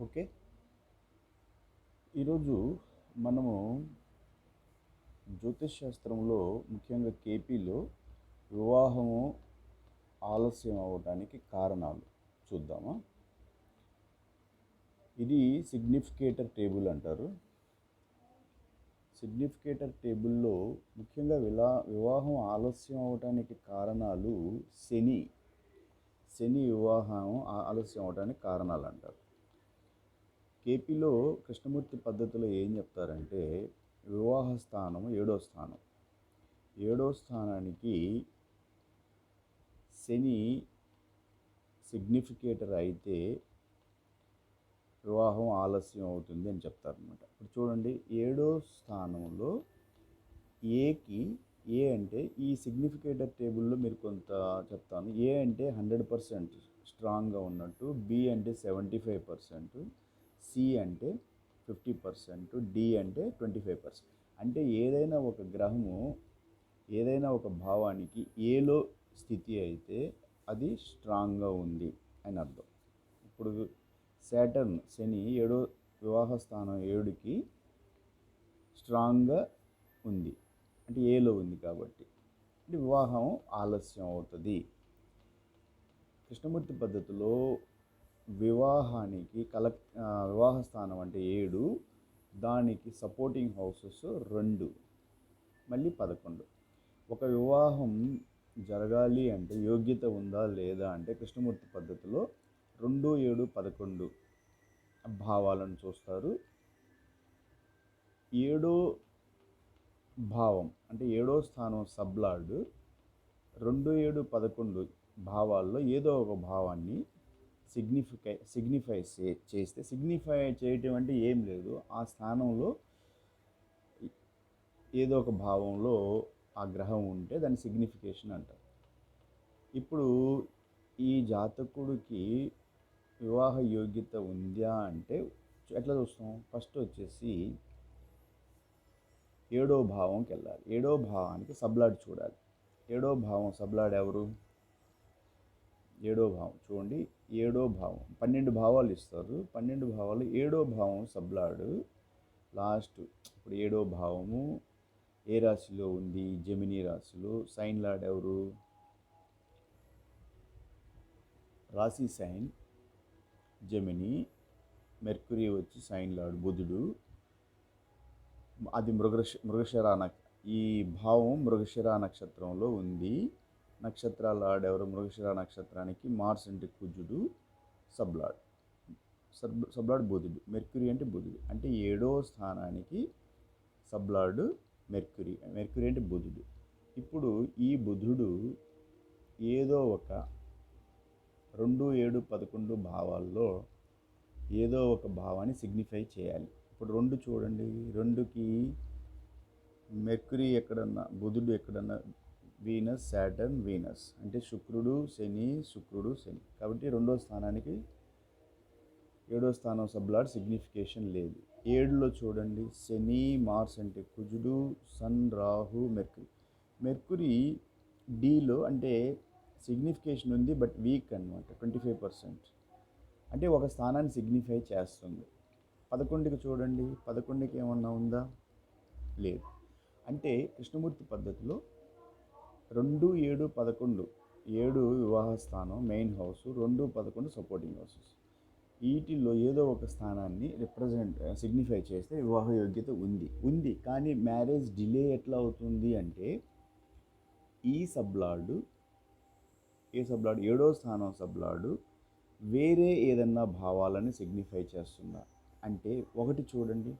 Okay. ఈరోజు మనము జ్యోతిష్ శాస్త్రంలో ముఖ్యంగా కేపీలో వివాహము ఆలస్యం అవ్వడానికి కారణాలు చూద్దామా? ఇది సిగ్నిఫికేటర్ టేబుల్ అంటారు. సిగ్నిఫికేటర్ టేబుల్లో ముఖ్యంగా విలా వివాహం ఆలస్యం అవడానికి కారణాలు శని. శని వివాహం ఆలస్యం అవడానికి కారణాలు అంటారు. కేపీలో కృష్ణమూర్తి పద్ధతిలో ఏం చెప్తారంటే వివాహ స్థానం ఏడో స్థానం. ఏడో స్థానానికి శని సిగ్నిఫికేటర్ అయితే వివాహం ఆలస్యం అవుతుంది అని చెప్తారనమాట ఇప్పుడు చూడండి ఏడో స్థానంలో ఏకి ఏ అంటే ఈ సిగ్నిఫికేటర్ టేబుల్లో మీరు కొంత చెప్తాను. ఏ అంటే హండ్రెడ్ పర్సెంట్ స్ట్రాంగ్గా ఉన్నట్టు బి అంటే సెవెంటీ ఫైవ్ పర్సెంట్ సి అంటే ఫిఫ్టీ పర్సెంట్ డి అంటే ట్వంటీ ఫైవ్ పర్సెంట్ అంటే ఏదైనా ఒక గ్రహము ఏదైనా ఒక భావానికి ఏలో స్థితి అయితే అది స్ట్రాంగ్గా ఉంది అని అర్థం. ఇప్పుడు శాటర్న్ శని ఏడో వివాహ స్థానం ఏడుకి స్ట్రాంగ్గా ఉంది. అంటే ఏలో ఉంది కాబట్టి. అంటే వివాహం ఆలస్యం అవుతుంది. కృష్ణమూర్తి పద్ధతిలో వివాహానికి కల వివాహ స్థానం అంటే ఏడు దానికి సపోర్టింగ్ హౌసెస్ రెండు మళ్ళీ పదకొండు. ఒక వివాహం జరగాలి అంటే యోగ్యత ఉందా లేదా అంటే కృష్ణమూర్తి పద్ధతిలో రెండు ఏడు పదకొండు భావాలను చూస్తారు. ఏడో భావం అంటే ఏడో స్థానం సబ్లార్డ్ రెండు ఏడు పదకొండు భావాల్లో ఏదో ఒక భావాన్ని సిగ్నిఫికై సిగ్నిఫై చేస్తే సిగ్నిఫై చేయటం అంటే ఏం లేదు. ఆ స్థానంలో ఏదో ఒక భావంలో ఆ గ్రహం ఉంటే దాని సిగ్నిఫికేషన్ అంటారు. ఇప్పుడు ఈ జాతకుడికి వివాహ యోగ్యత ఉందా అంటే ఎట్లా చూస్తాం? ఫస్ట్ వచ్చేసి ఏడో భావంకి వెళ్ళాలి. ఏడో భావానికి సబ్లాడ్ చూడాలి. ఏడో భావం సబ్లాడ్ ఎవరు? ఏడో భావం చూడండి. ఏడో భావం. పన్నెండు భావాలు ఇస్తారు. పన్నెండు భావాలు ఏడో భావం సబ్లాడు. లాస్ట్ ఇప్పుడు ఏడో భావము ఏ రాశిలో ఉంది? జమినీ రాశిలో. సైన్ లాడ్ ఎవరు? రాశి సైన్ జమిని. మెర్కురీ వచ్చి సైన్ లాడ్ బుధుడు. అది మృగశ మృగశిర ఈ భావం మృగశిరా నక్షత్రంలో ఉంది. నక్షత్రాల లార్డ్ ఎవరు మృగశిర నక్షత్రానికి మార్స్ అంటే కుజుడు సబ్లాడ్. సబ్ సబ్లాడ్ బుధుడు మెర్క్యూరీ అంటే బుధుడు. అంటే ఏడో స్థానానికి సబ్లాడు మెర్క్యూరీ. మెర్క్యూరీ అంటే బుధుడు. ఇప్పుడు ఈ బుధుడు ఏదో ఒక రెండు ఏడు పదకొండు భావాల్లో ఏదో ఒక భావాన్ని సిగ్నిఫై చేయాలి. ఇప్పుడు రెండు చూడండి. రెండుకి మెర్క్యూరీ ఎక్కడన్నా బుధుడు ఎక్కడన్నా వీనస్ శాటర్న్ వీనస్. అంటే శుక్రుడు శని శుక్రుడు శని. కాబట్టి రెండో స్థానానికి ఏడో స్థానం సబ్లాడ్ సిగ్నిఫికేషన్ లేదు. ఏడులో చూడండి. శని మార్స్ అంటే కుజుడు సన్ రాహు మెర్కురీ మెర్కురీ డీలో అంటే సిగ్నిఫికేషన్ ఉంది బట్ వీక్ అనమాట ట్వంటీ ఫైవ్ పర్సెంట్ అంటే ఒక స్థానాన్ని సిగ్నిఫై చేస్తుంది. పదకొండుకి చూడండి. పదకొండుకి ఏమన్నా ఉందా? లేదు. అంటే కృష్ణమూర్తి పద్ధతిలో రెండు ఏడు పదకొండు. ఏడు వివాహ స్థానం మెయిన్ హౌస్ రెండు పదకొండు సపోర్టింగ్ హౌసెస్ వీటిల్లో ఏదో ఒక స్థానాన్ని రిప్రజెంట్ సిగ్నిఫై చేస్తే వివాహ యోగ్యత ఉంది. ఉంది కానీ మ్యారేజ్ డిలే ఎట్లా అవుతుంది అంటే ఈ సబ్లాడు ఏ సబ్లాడు ఏడో స్థానం సబ్లాడు వేరే ఏదన్నా భావాలని సిగ్నిఫై చేస్తుందా? అంటే ఒకటి చూడండి.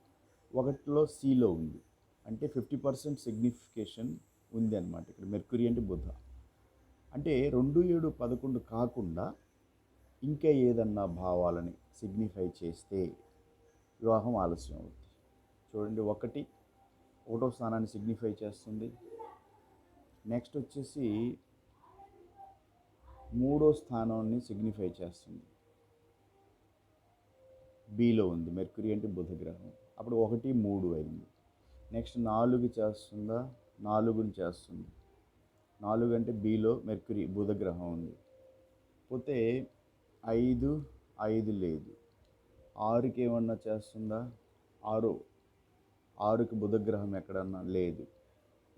ఒకటిలో సీలో ఉంది. అంటే ఫిఫ్టీ పర్సెంట్ సిగ్నిఫికేషన్ ఉంది అనమాట ఇక్కడ. మెర్కురీ అంటే బుధ. అంటే రెండు ఏడు పదకొండు కాకుండా ఇంకా ఏదన్నా భావాలని సిగ్నిఫై చేస్తే వివాహం ఆలస్యం అవుతుంది చూడండి ఒకటి ఒకటో స్థానాన్ని సిగ్నిఫై చేస్తుంది. నెక్స్ట్ వచ్చేసి మూడో స్థానాన్ని సిగ్నిఫై చేస్తుంది. బీలో ఉంది. మెర్కురీ అంటే బుధ గ్రహం. అప్పుడు ఒకటి మూడు అయింది. నెక్స్ట్ నాలుగు చేస్తుందా? నాలుగుని చేస్తుంది. నాలుగు అంటే బిలో మెర్కురీ బుధగ్రహం ఉంది. పోతే ఐదు ఐదు లేదు. ఆరుకి ఏమన్నా చేస్తుందా? ఆరు. ఆరుకి బుధగ్రహం ఎక్కడన్నా లేదు.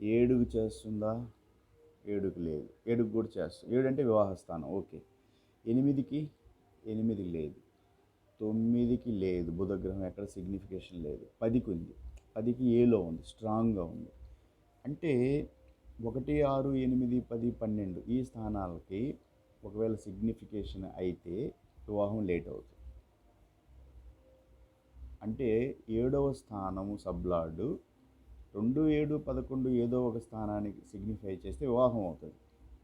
ఏడుకు చేస్తుందా? ఏడుకి లేదు. ఏడుకి కూడా చేస్తుంది. ఏడు అంటే వివాహస్థానం. ఓకే. ఎనిమిదికి ఎనిమిది లేదు. తొమ్మిదికి లేదు. బుధగ్రహం ఎక్కడ సిగ్నిఫికేషన్ లేదు. పదికి ఉంది. పదికి ఏలో ఉంది. స్ట్రాంగ్గా ఉంది. అంటే ఒకటి ఆరు ఎనిమిది పది పన్నెండు ఈ స్థానాలకి ఒకవేళ సిగ్నిఫికేషన్ అయితే వివాహం లేట్ అవుతుంది. అంటే ఏడవ స్థానము సబ్లార్డు రెండు ఏడు పదకొండు ఏదో ఒక స్థానానికి సిగ్నిఫై చేస్తే వివాహం అవుతుంది.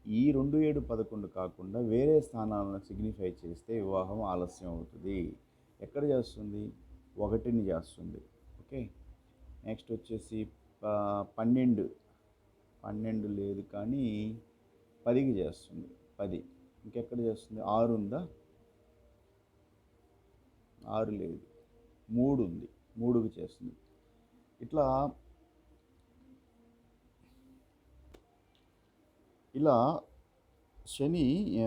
ఈ రెండు ఏడు పదకొండు కాకుండా వేరే స్థానాలను సిగ్నిఫై చేస్తే వివాహం ఆలస్యం అవుతుంది. ఎక్కడ చేస్తుంది? ఒకటిని చేస్తుంది. ఓకే? నెక్స్ట్ వచ్చేసి పన్నెండు. పన్నెండు లేదు కానీ పదికి చేస్తుంది. పది. ఇంకెక్కడ చేస్తుంది? ఆరు ఉందా? ఆరు లేదు. మూడు ఉంది. మూడుకి చేస్తుంది. ఇట్లా ఇలా శని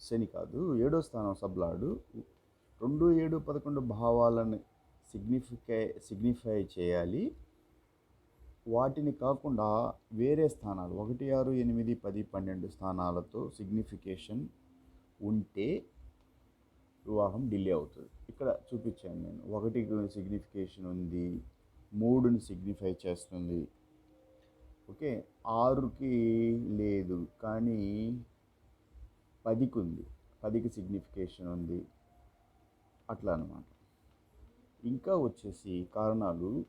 శని కాదు ఏడో స్థానం సబ్లాడు. రెండు ఏడు పదకొండు భావాలను సిగ్నిఫికై సిగ్నిఫై చేయాలి. వాటిని కాకుండా వేరే స్థానాలు ఒకటి ఆరు ఎనిమిది పది పన్నెండు స్థానాలతో సిగ్నిఫికేషన్ ఉంటే వివాహం డిలే అవుతుంది. ఇక్కడ చూపించాను నేను. ఒకటి సిగ్నిఫికేషన్ ఉంది మూడుని సిగ్నిఫై చేస్తుంది. ఓకే? ఆరుకి లేదు కానీ పదికి ఉంది పదికి సిగ్నిఫికేషన్ ఉంది. అట్లా అన్నమాట. ఇంకా వచ్చేసి కారణాలు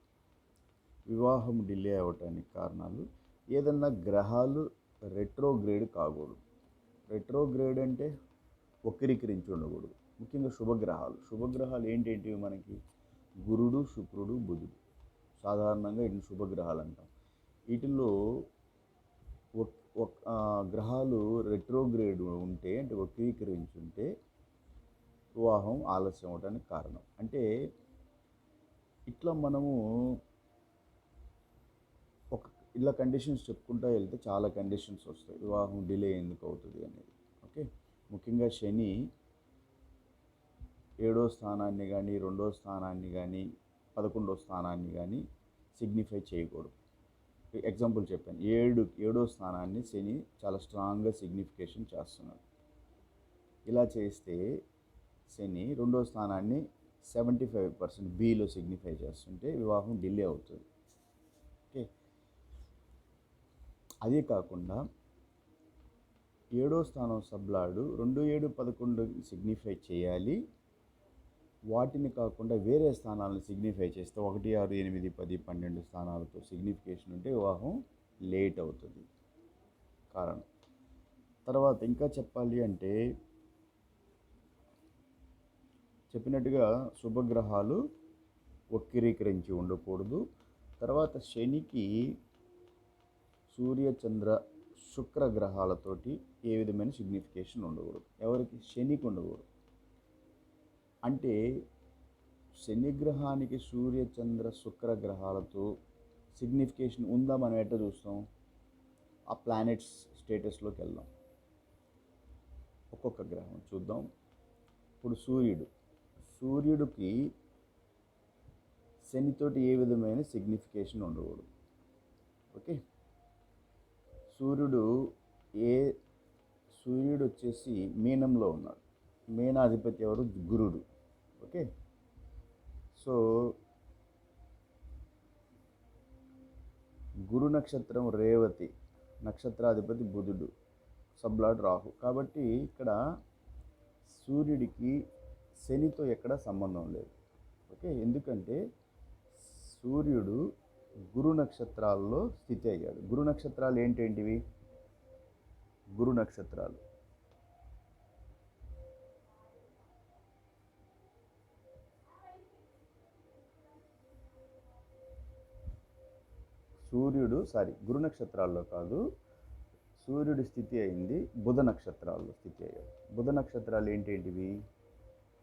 వివాహం డిలే అవ్వటానికి కారణాలు ఏదన్నా గ్రహాలు రెట్రోగ్రేడ్ కాకూడదు. రెట్రోగ్రేడ్ అంటే వక్రీకరించి ఉండకూడదు. ముఖ్యంగా శుభగ్రహాలు. శుభగ్రహాలు ఏంటేంటివి మనకి? గురుడు శుక్రుడు బుధుడు. సాధారణంగా వీటిని శుభగ్రహాలు అంటాం. వీటిల్లో ఒక్- గ్రహాలు రెట్రోగ్రేడ్ ఉంటే అంటే వక్రీకరించుంటే వివాహం ఆలస్యం అవడానికి కారణం. అంటే ఇట్లా మనము ఇలా కండిషన్స్ చెప్పుకుంటూ వెళ్తే చాలా కండిషన్స్ వస్తాయి. వివాహం డిలే ఎందుకు అవుతుంది అనేది. ఓకే ముఖ్యంగా శని ఏడో స్థానాన్ని కానీ రెండో స్థానాన్ని కానీ పదకొండో స్థానాన్ని కానీ సిగ్నిఫై చేయకూడదు. ఎగ్జాంపుల్ చెప్పాను. ఏడు ఏడో స్థానాన్ని శని చాలా స్ట్రాంగ్గా సిగ్నిఫికేషన్ చేస్తున్నాడు. ఇలా చేస్తే శని రెండో స్థానాన్ని seventy five percent below signify చేస్తుంటే వివాహం డిలే అవుతుంది ఓకే అదే కాకుండా ఏడో స్థానం సబ్లాడు రెండు ఏడు పదకొండు సిగ్నిఫై చేయాలి. వాటిని కాకుండా వేరే స్థానాలను సిగ్నిఫై చేస్తే ఒకటి ఆరు ఎనిమిది పది పన్నెండు స్థానాలతో సిగ్నిఫికేషన్ ఉంటే వివాహం లేట్ అవుతుంది. కారణం. తర్వాత ఇంకా చెప్పాలి అంటే చెప్పినట్టుగా శుభగ్రహాలు వక్రీకరించి ఉండకూడదు. తర్వాత శనికి సూర్య చంద్ర శుక్ర గ్రహాలతోటి ఏ విధమైన సిగ్నిఫికేషన్ ఉండకూడదు. ఎవరికి? శనికి ఉండకూడదు. అంటే శని గ్రహానికి సూర్య చంద్ర శుక్ర గ్రహాలతో సిగ్నిఫికేషన్ ఉందా? మనం ఎట్లా చూస్తాం? ఆ ప్లానెట్స్ స్టేటస్లోకి వెళ్దాం. ఒక్కొక్క గ్రహం చూద్దాం. ఇప్పుడు సూర్యుడు. సూర్యుడికి శనితోటి ఏ విధమైన సిగ్నిఫికేషన్ ఉండకూడదు. ఓకే? సూర్యుడు ఏ సూర్యుడు వచ్చేసి మీనంలో ఉన్నాడు. మీనాధిపతి ఎవరు? గురుడు. ఓకే? సో గురు నక్షత్రం రేవతి నక్షత్రాధిపతి బుధుడు సబ్లాడ్ రాహు. కాబట్టి ఇక్కడ సూర్యుడికి శనితో ఎక్కడ సంబంధం లేదు. ఓకే? ఎందుకంటే సూర్యుడు గురు నక్షత్రాల్లో స్థితి అయ్యాడు. గురు నక్షత్రాలు ఏంటేంటివి? గురు నక్షత్రాలు. సూర్యుడు సారీ గురు నక్షత్రాల్లో కాదు. సూర్యుడి స్థితి అయింది బుధ నక్షత్రాల్లో స్థితి అయ్యాడు. బుధ నక్షత్రాలు ఏంటేంటివి?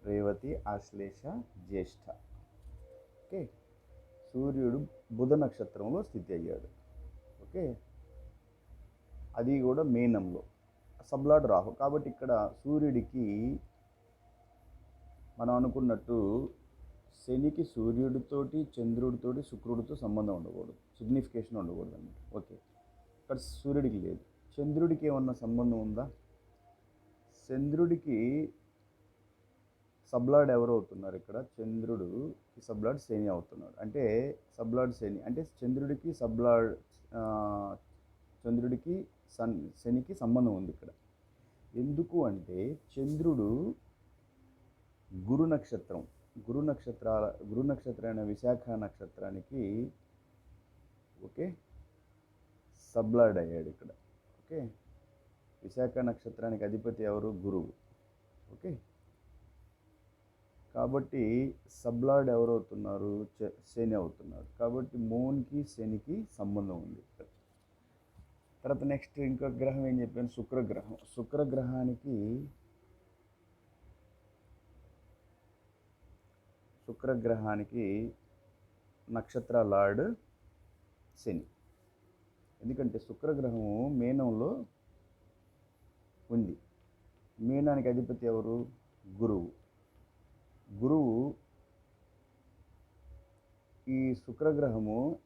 రేవతి ఆశ్లేష జ్యేష్ఠ. ఓకే? సూర్యుడు బుధ నక్షత్రంలో స్థితి అయ్యాడు. ఓకే? అది కూడా మేనంలో సబ్లాడ్ రాహు. కాబట్టి ఇక్కడ సూర్యుడికి మనం అనుకున్నట్టు శనికి సూర్యుడితోటి చంద్రుడితోటి శుక్రుడితో సంబంధం ఉండకూడదు. సిగ్నిఫికేషన్ ఉండకూడదు అన్నమాట. ఓకే? ఇక్కడ సూర్యుడికి లేదు. చంద్రుడికి ఏమన్నా సంబంధం ఉందా? చంద్రుడికి సబ్లాడ్ ఎవరు అవుతున్నారు ఇక్కడ? చంద్రుడు సబ్లాడ్ శని అవుతున్నాడు. అంటే సబ్లాడ్ శని అంటే చంద్రుడికి సబ్లాడ్ చంద్రుడికి సన్ శనికి సంబంధం ఉంది ఇక్కడ. ఎందుకు అంటే చంద్రుడు గురు నక్షత్రం గురు నక్షత్రాల గురు నక్షత్రమైన విశాఖ నక్షత్రానికి ఓకే సబ్లాడ్ అయ్యాడు ఇక్కడ. ఓకే విశాఖ నక్షత్రానికి అధిపతి ఎవరు? గురువు. ఓకే కాబట్టి సబ్లాడ్ ఎవరవుతున్నారు? శని అవుతున్నారు. కాబట్టి మూన్కి శనికి సంబంధం ఉంది. తర్వాత నెక్స్ట్ ఇంకొక గ్రహం ఏం చెప్పాను? శుక్రగ్రహం. శుక్రగ్రహానికి శుక్రగ్రహానికి నక్షత్ర లార్డ్ శని. ఎందుకంటే శుక్రగ్రహము మీనంలో ఉంది. మీనానికి అధిపతి ఎవరు? గురువు. గురువు ఈ శుక్రగ్రహము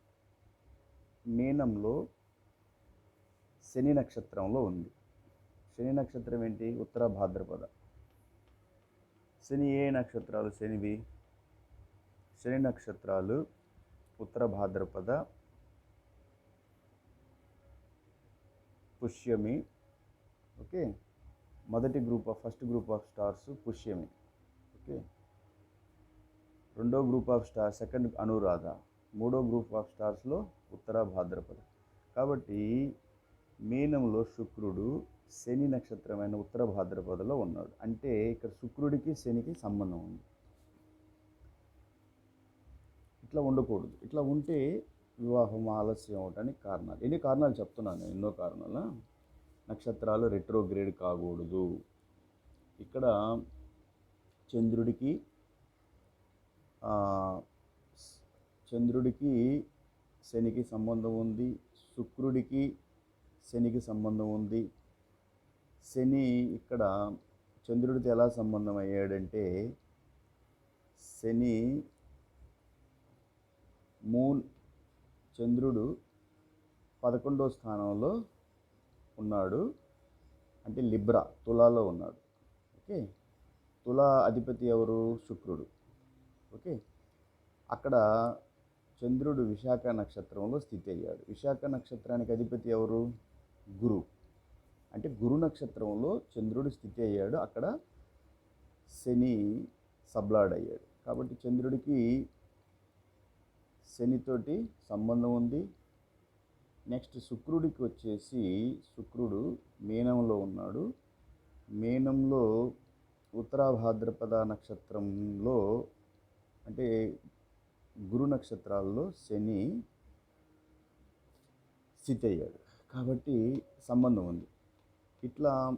మీనంలో శని నక్షత్రంలో ఉంది. శని నక్షత్రం ఏంటి? ఉత్తర భాద్రపద. శని ఏ నక్షత్రాలు? శనివి. శని నక్షత్రాలు ఉత్తర భాద్రపద పుష్యమి ఓకే? మొదటి group of first group of stars Pushyami okay? రెండో group of star second Anuradha మూడో గ్రూప్ ఆఫ్ స్టార్స్లో ఉత్తర భాద్రపద. కాబట్టి మీనంలో శుక్రుడు శని నక్షత్రమైన ఉత్తర భాద్రపదలో ఉన్నాడు. అంటే ఇక్కడ శుక్రుడికి శనికి సంబంధం ఉంది. ఇట్లా ఉండకూడదు. ఇట్లా ఉంటే వివాహం ఆలస్యం అవడానికి కారణాలు. ఎన్ని కారణాలు చెప్తున్నాను నేను? ఎన్నో కారణాలు? నక్షత్రాలు రెట్రోగ్రేడ్ కాకూడదు. ఇక్కడ చంద్రుడికి చంద్రుడికి శనికి సంబంధం ఉంది శుక్రుడికి శనికి సంబంధం ఉంది. శని ఇక్కడ చంద్రుడితో ఎలా సంబంధం అయ్యాడంటే శని మూన్ చంద్రుడు పదకొండో స్థానంలో ఉన్నాడు. అంటే లిబ్రా తులాలో ఉన్నాడు. ఓకే? తులా అధిపతి ఎవరు? శుక్రుడు. ఓకే? అక్కడ చంద్రుడు విశాఖ నక్షత్రంలో స్థితి అయ్యాడు. విశాఖ నక్షత్రానికి అధిపతి ఎవరు? గురు. అంటే గురు నక్షత్రంలో చంద్రుడు స్థితి అయ్యాడు. అక్కడ శని సబ్లాడ్ అయ్యాడు కాబట్టి చంద్రుడికి శనితోటి సంబంధం ఉంది. నెక్స్ట్ శుక్రుడికి వచ్చేసి శుక్రుడు మీనంలో ఉన్నాడు. మీనంలో ఉత్తరాభాద్రపద నక్షత్రంలో అంటే గురు నక్షత్రాల్లో శని స్థితి అయ్యాడు. కాబట్టి సంబంధం ఉంది. ఇట్లా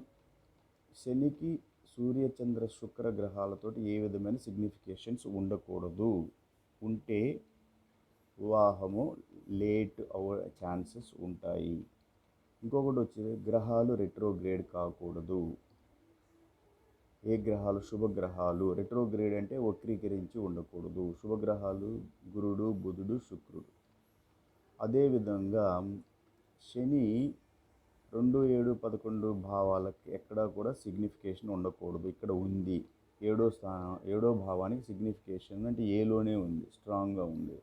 శనికి సూర్య చంద్ర శుక్ర గ్రహాలతోటి ఏ విధమైన సిగ్నిఫికేషన్స్ ఉండకూడదు. ఉంటే వివాహము లేట్ అవ ఛాన్సెస్ ఉంటాయి. ఇంకొకటి వచ్చి గ్రహాలు రెట్రోగ్రేడ్ కాకూడదు. ఏ గ్రహాలు? శుభగ్రహాలు. రెట్రోగ్రేడ్ అంటే వక్రీకరించి ఉండకూడదు. శుభగ్రహాలు గురుడు బుధుడు శుక్రుడు. అదేవిధంగా శని రెండు ఏడు పదకొండు భావాలకి ఎక్కడా కూడా సిగ్నిఫికేషన్ ఉండకూడదు. ఇక్కడ ఉంది. ఏడో స్థానం ఏడో భావానికి సిగ్నిఫికేషన్ అంటే ఏలోనే ఉంది. స్ట్రాంగ్గా ఉంది.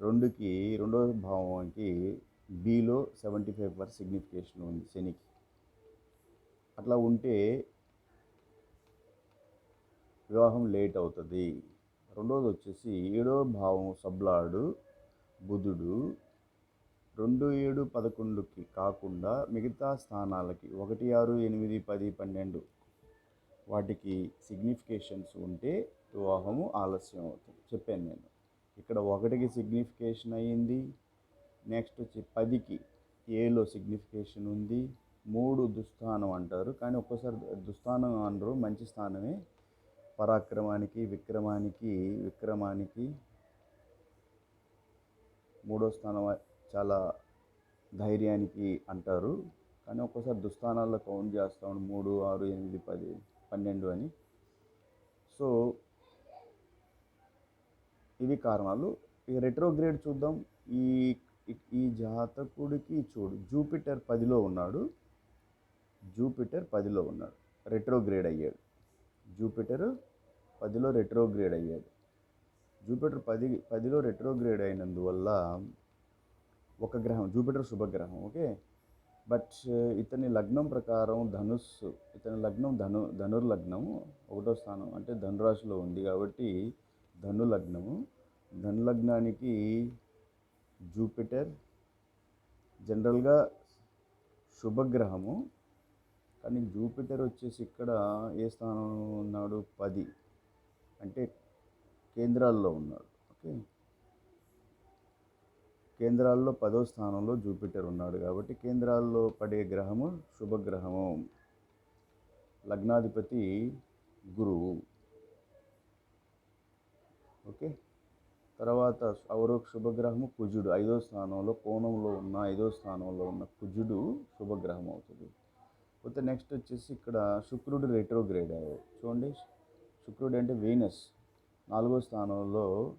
రెండుకి రెండో భావానికి below seventy five percent signification ఉంది శనికి. అట్లా ఉంటే వివాహం లేట్ అవుతుంది. రెండోది వచ్చేసి ఏడో భావం సబ్లాడు బుధుడు రెండు ఏడు పదకొండుకి కాకుండా మిగతా స్థానాలకి ఒకటి ఆరు ఎనిమిది పది పన్నెండు వాటికి సిగ్నిఫికేషన్స్ ఉంటే వివాహము ఆలస్యం అవుతుంది. చెప్పాను నేను. ఇక్కడ ఒకటికి సిగ్నిఫికేషన్ అయ్యింది నెక్స్ట్ వచ్చి పదికి ఏలో సిగ్నిఫికేషన్ ఉంది మూడు దుస్థానం అంటారు. కానీ ఒక్కోసారి దుస్థానం అనరు మంచి స్థానమే పరాక్రమానికి విక్రమానికి విక్రమానికి మూడో స్థానం చాలా ధైర్యానికి అంటారు. కానీ ఒక్కోసారి దుస్థానాల్లో కౌంట్ చేస్తాం మూడు ఆరు ఎనిమిది పది పన్నెండు అని. సో ఇవి కారణాలు. ఈ రెట్రోగ్రేడ్ చూద్దాం. ఈ ఈ- ఈ జాతకుడికి చూడు జూపిటర్ పదిలో ఉన్నాడు. జూపిటర్ పదిలో ఉన్నాడు. రెట్రోగ్రేడ్ అయ్యాడు. జూపిటర్ పదిలో రెట్రోగ్రేడ్ అయ్యాడు జూపిటర్ పది పదిలో రెట్రోగ్రేడ్ అయినందువల్ల ఒక గ్రహం జూపిటర్ శుభగ్రహం ఓకే? బట్ ఇతని లగ్నం ప్రకారం ధనుస్సు ఇతని లగ్నం ధను ధనుర్లగ్నం ఒకటో స్థానం అంటే ధనురాశిలో ఉంది కాబట్టి ధను లగ్నము ధను లగ్నానికి జూపిటర్ జనరల్గా శుభగ్రహము కానీ జూపిటర్ వచ్చేసి ఇక్కడ ఏ స్థానంలో ఉన్నాడు? పది. అంటే కేంద్రాల్లో ఉన్నాడు. ఓకే? కేంద్రాల్లో పదో స్థానంలో జూపిటర్ ఉన్నాడు కాబట్టి కేంద్రాల్లో పడే గ్రహము శుభగ్రహము. లగ్నాధిపతి గురువు. ఓకే? తర్వాత అవరోక్ శుభగ్రహము కుజుడు. ఐదో స్థానంలో కోణంలో ఉన్న ఐదో స్థానంలో ఉన్న కుజుడు శుభగ్రహం అవుతుంది పోతే నెక్స్ట్ వచ్చేసి ఇక్కడ శుక్రుడు రెట్రోగ్రేడ్ అయ్యాడు. చూడండి శుక్రుడు అంటే వీనస్ నాలుగో స్థానంలో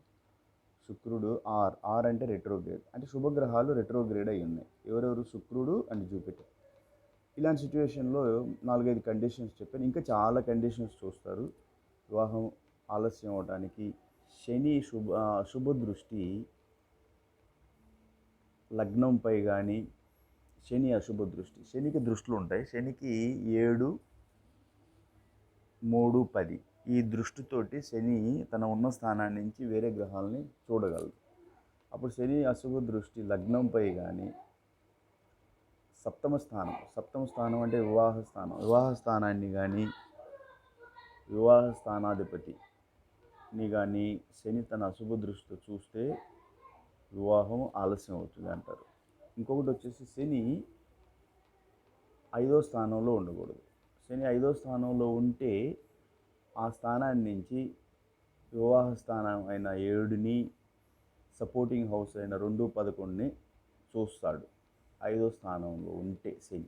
శుక్రుడు ఆర్ ఆర్ అంటే రెట్రోగ్రేడ్ అంటే శుభగ్రహాలు రెట్రోగ్రేడ్ అయి ఉన్నాయి. ఎవరెవరు? శుక్రుడు అండ్ జూపిటర్ ఇలాంటి సిచ్యువేషన్లో నాలుగైదు కండిషన్స్ చెప్పాను. ఇంకా చాలా కండిషన్స్ చూస్తారు. వివాహం ఆలస్యం అవడానికి శని శుభ శుభ దృష్టి లగ్నంపై కానీ శని అశుభ దృష్టి. శనికి దృష్టిలు ఉంటాయి. శనికి ఏడు మూడు పది. ఈ దృష్టితోటి శని తన ఉన్న స్థానాన్ని నుంచి వేరే గ్రహాలని చూడగలదు. అప్పుడు శని అశుభ దృష్టి లగ్నంపై కానీ సప్తమ స్థానం. సప్తమ స్థానం అంటే వివాహ స్థానం. వివాహ స్థానాన్ని కానీ వివాహ స్థానాధిపతిని కానీ శని తన అశుభ దృష్టితో చూస్తే వివాహం ఆలస్యం అవుతుంది అంటారు. ఇంకొకటి వచ్చేసి శని ఐదో స్థానంలో ఉండకూడదు. శని ఐదో స్థానంలో ఉంటే ఆ స్థానాన్ని నుంచి వివాహ స్థానం అయిన ఏడుని సపోర్టింగ్ హౌస్ అయిన రెండు పదకొండుని చూస్తాడు. ఐదో స్థానంలో ఉంటే శని.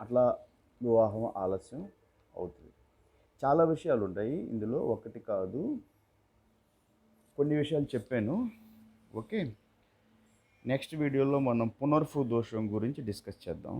అట్లా వివాహం ఆలస్యం అవుతుంది. చాలా విషయాలు ఉంటాయి ఇందులో. ఒకటి కాదు. కొన్ని విషయాలు చెప్పాను. ఓకే? నెక్స్ట్ వీడియోలో మనం పునర్ఫు దోషం గురించి డిస్కస్ చేద్దాం.